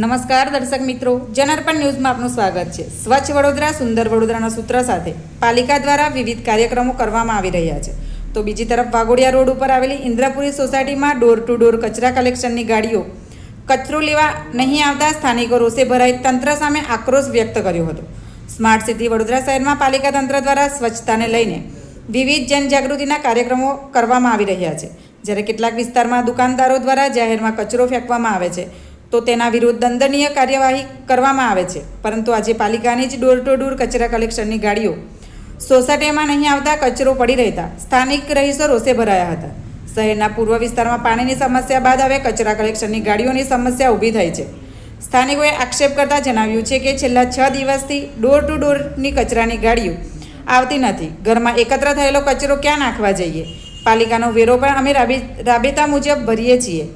નમસ્કાર દર્શક મિત્રો, જનાર્પણ ન્યૂઝમાં આપનું સ્વાગત છે. સ્વચ્છ વડોદરા, સુંદર વડોદરાના સૂત્ર સાથે પાલિકા દ્વારા વિવિધ કાર્યક્રમો કરવામાં આવી રહ્યા છે. તો બીજી તરફ વાઘોડિયા રોડ ઉપર આવેલી ઇન્દ્રપુરી સોસાયટીમાં ડોર ટુ ડોર કચરા કલેક્શનની ગાડીઓ કચરો લેવા નહીં આવતા સ્થાનિકો રોષે ભરાઈ તંત્ર સામે આક્રોશ વ્યક્ત કર્યો હતો. સ્માર્ટ સિટી વડોદરા શહેરમાં પાલિકા તંત્ર દ્વારા સ્વચ્છતાને લઈને વિવિધ જનજાગૃતિના કાર્યક્રમો કરવામાં આવી રહ્યા છે. જ્યારે કેટલાક વિસ્તારમાં દુકાનદારો દ્વારા જાહેરમાં કચરો ફેંકવામાં આવે છે તો તેના વિરુદ્ધ દંડનીય કાર્યવાહી કરવામાં આવે છે. પરંતુ આજે પાલિકાની જ ડોર ટુ ડોર કચરા કલેક્શનની ગાડીઓ સોસાયટીમાં નહીં આવતા કચરો પડી રહેતા સ્થાનિક રહીશો રોષે ભરાયા હતા. શહેરના પૂર્વ વિસ્તારમાં પાણીની સમસ્યા બાદ હવે કચરા કલેક્શનની ગાડીઓની સમસ્યા ઊભી થઈ છે. સ્થાનિકોએ આક્ષેપ કરતા જણાવ્યું છે કે છેલ્લા છ દિવસથી ડોર ટુ ડોરની કચરાની ગાડીઓ આવતી નથી. ઘરમાં એકત્ર થયેલો કચરો ક્યાં નાખવા જઈએ? પાલિકાનો વેરો પણ અમે રાબે, રાબેતા મુજબ ભરીએ છીએ.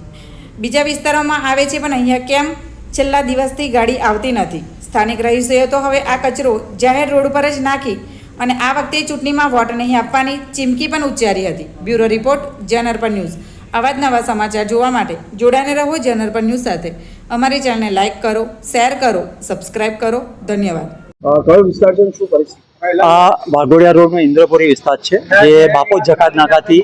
બીજા વિસ્તારોમાં આવે છે પણ અહીંયા કેમ? છેલ્લા દિવસથી ગાડી આવતી નથી. સ્થાનિક રહીશોએ તો હવે આ કચરો જાહેર રોડ પર જ નાખી અને આ વખતે ચૂંટણીમાં વોટ નહીં આપવાની ચીમકી પણ ઉચ્ચારી હતી. બ્યુરો રિપોર્ટ જનરપન ન્યૂઝ. આવા જ નવા સમાચાર જોવા માટે જોડાને રહો જનરપન ન્યૂઝ સાથે. અમારી ચેનલને લાઇક કરો શેર કરો સબસ્ક્રાઇબ કરો. ધન્યવાદ. કયો વિસ્તાર છે શું પરિસ્થિતિ? આ વાઘોડિયા રોડનો ઇન્દ્રપુરી વિસ્તાર છે જે બાપો જકાત નાકાથી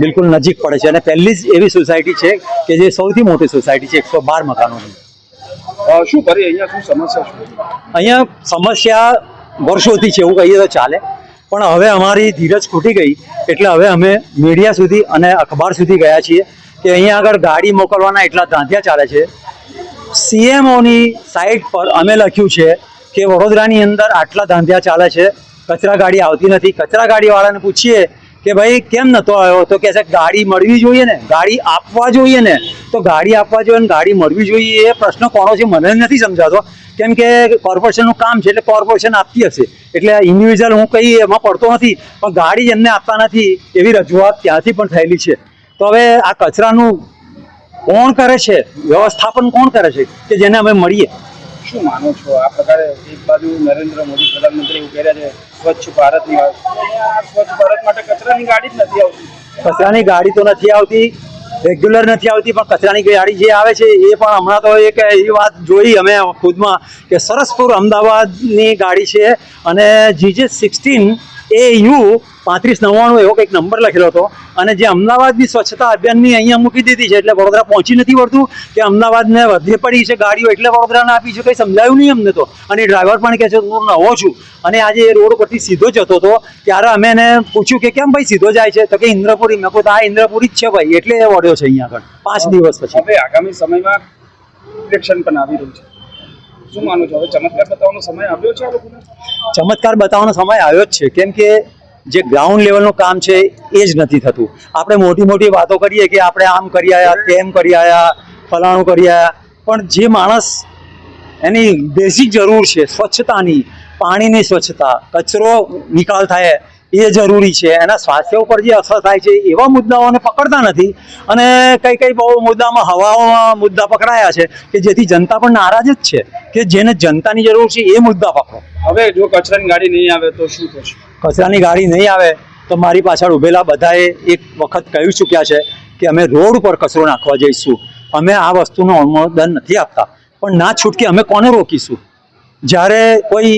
બિલકુલ નજીક પડે છે અને પહેલી જ એવી સોસાયટી છે કે જે સૌથી મોટી સોસાયટી છે એકસો બાર મકાનોની. શું કરી? અહીંયા શું સમસ્યા અહીંયા સમસ્યા વર્ષોથી છે એવું કહીએ તો ચાલે. પણ હવે અમારી ધીરજ ખૂટી ગઈ એટલે હવે અમે મીડિયા સુધી અને અખબાર સુધી ગયા છીએ કે અહીંયા આગળ ગાડી મોકલવાના એટલા ધાંધિયા ચાલે છે. સીએમઓની સાઇટ પર અમે લખ્યું છે કે વડોદરાની અંદર આટલા ધાંધિયા ચાલે છે. કચરા ગાડી આવતી નથી. કચરા ગાડીવાળાને પૂછીએ કે ભાઈ કેમ નતો આવ્યો? તો કહે છે, ગાડી મળવી જોઈએ ને, ગાડી આપવા જોઈએ ને, તો ગાડી આપવા જોઈએ ને ગાડી મળવી જોઈએ એ પ્રશ્ન કોનો છે મને નથી સમજાતો. કેમ કે કોર્પોરેશનનું કામ છે એટલે કોર્પોરેશન આપતી હશે. એટલે ઇન્ડિવિજ્યુઅલ હું કંઈ એમાં પડતો નથી, પણ ગાડી એમને આપતા નથી એવી રજૂઆત ત્યાંથી પણ થયેલી છે. તો હવે આ કચરાનું કોણ કરે છે? વ્યવસ્થાપન કોણ કરે છે? કે જેને અમે મળીએ. શું માનો છો? આ પ્રકારે એક બાજુ નરેન્દ્ર મોદી પ્રધાનમંત્રી રહ્યા છે, સ્વચ્છ ભારતની આ સ્વચ્છ ભારત માટે કચરાની ગાડી જ નથી આવતી. કચરાની ગાડી તો નથી આવતી રેગ્યુલર નથી આવતી, પણ કચરાની ગાડી જે આવે છે, એ પણ હમણાં તો એક એવી વાત જોઈ અમે ખુદમાં કે સરસપુર અમદાવાદની ગાડી છે અને જીજે સિક્સટીન એ યુ પાંત્રીસ નવ્વાણું એવો કંઈક નંબર લખેલો હતો. અને જે અમદાવાદની સ્વચ્છતા અભિયાનની અહીંયા મૂકી દીધી છે એટલે વડોદરા પહોંચી નથી વળતું. કે અમદાવાદને વધે પડી છે ગાડીઓ એટલે વડોદરાને આપી છે કંઈ સમજાયું નહીં અમને તો. અને ડ્રાઈવર પણ કહે છે હું નવો છું. અને આજે એ રોડ પરથી સીધો જતો હતો. ત્યારે અમે એને પૂછ્યું કે કેમ ભાઈ સીધો જાય છે? તો કે ઇન્દ્રપુરી. મેં કહું આ ઇન્દ્રપુરી જ છે ભાઈ. એટલે એ વળ્યો છે અહીંયા આગળ પાંચ દિવસ પછી. હવે આગામી સમયમાં ઇલેક્શન પણ આવી રહ્યું છે. શું માનો છો? હવે ચમત્કાર બતાવવાનો સમય આવ્યો છે ચમત્કાર બતાવવાનો સમય આવ્યો જ છે. કેમ કે જે ગ્રાઉન્ડ લેવલનું કામ છે એ જ નથી થતું. આપણે મોટી મોટી વાતો કરીએ કે આપણે આમ કરી આવ્યા તેમ કરી આવ્યા ફલાણું કરી આવ્યા પણ જે માણસ એની બેઝિક જરૂર છે સ્વચ્છતાની, પાણીની સ્વચ્છતા, કચરો નિકાલ થાય એ જરૂરી છે એના સ્વાસ્થ્ય ઉપર જે અસર થાય છે એવા મુદ્દાઓને પકડતા નથી. અને કઈ કઈ બહુ મુદ્દામાં હવામાં મુદ્દા પકડાયા છે કે જેથી જનતા પણ નારાજ જ છે કે જેને જનતાની જરૂર છે એ મુદ્દા પકડો. હવે જો કચરાની ગાડી નહીં આવે તો શું થશે? કચરાની ગાડી નહીં આવે તો મારી પાછળ ઊભેલા બધાએ એક વખત કહી ચૂક્યા છે કે અમે રોડ ઉપર કચરો નાખવા જઈશું. અમે આ વસ્તુનો અનુમોદન નથી આપતા. પણ ના છૂટકે અમે કોને રોકીશું? જ્યારે કોઈ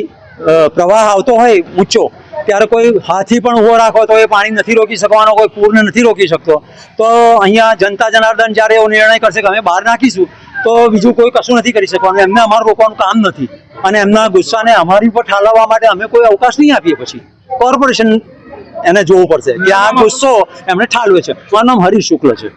પ્રવાહ આવતો હોય ઊંચો ત્યારે કોઈ હાથી પણ ઊભો રાખો તો એ પાણી નથી રોકી શકવાનો, કોઈ પૂરને નથી રોકી શકતો. તો અહીંયા જનતા જનાર્દન જ્યારે એવો નિર્ણય કરશે કે અમે બહાર નાખીશું, તો બીજું કોઈ કશું નથી કરી શકવાનું. એમને અમારું રોકવાનું કામ નથી. અને એમના ગુસ્સાને અમારી ઉપર ઠાલવવા માટે અમે કોઈ અવકાશ નહીં આપીએ પછી. કોર્પોરેશન એને જોવું પડશે કે આ ગુસ્સો એમને ઠાલવે છે. મારું નામ હરીશ શુક્લ છે.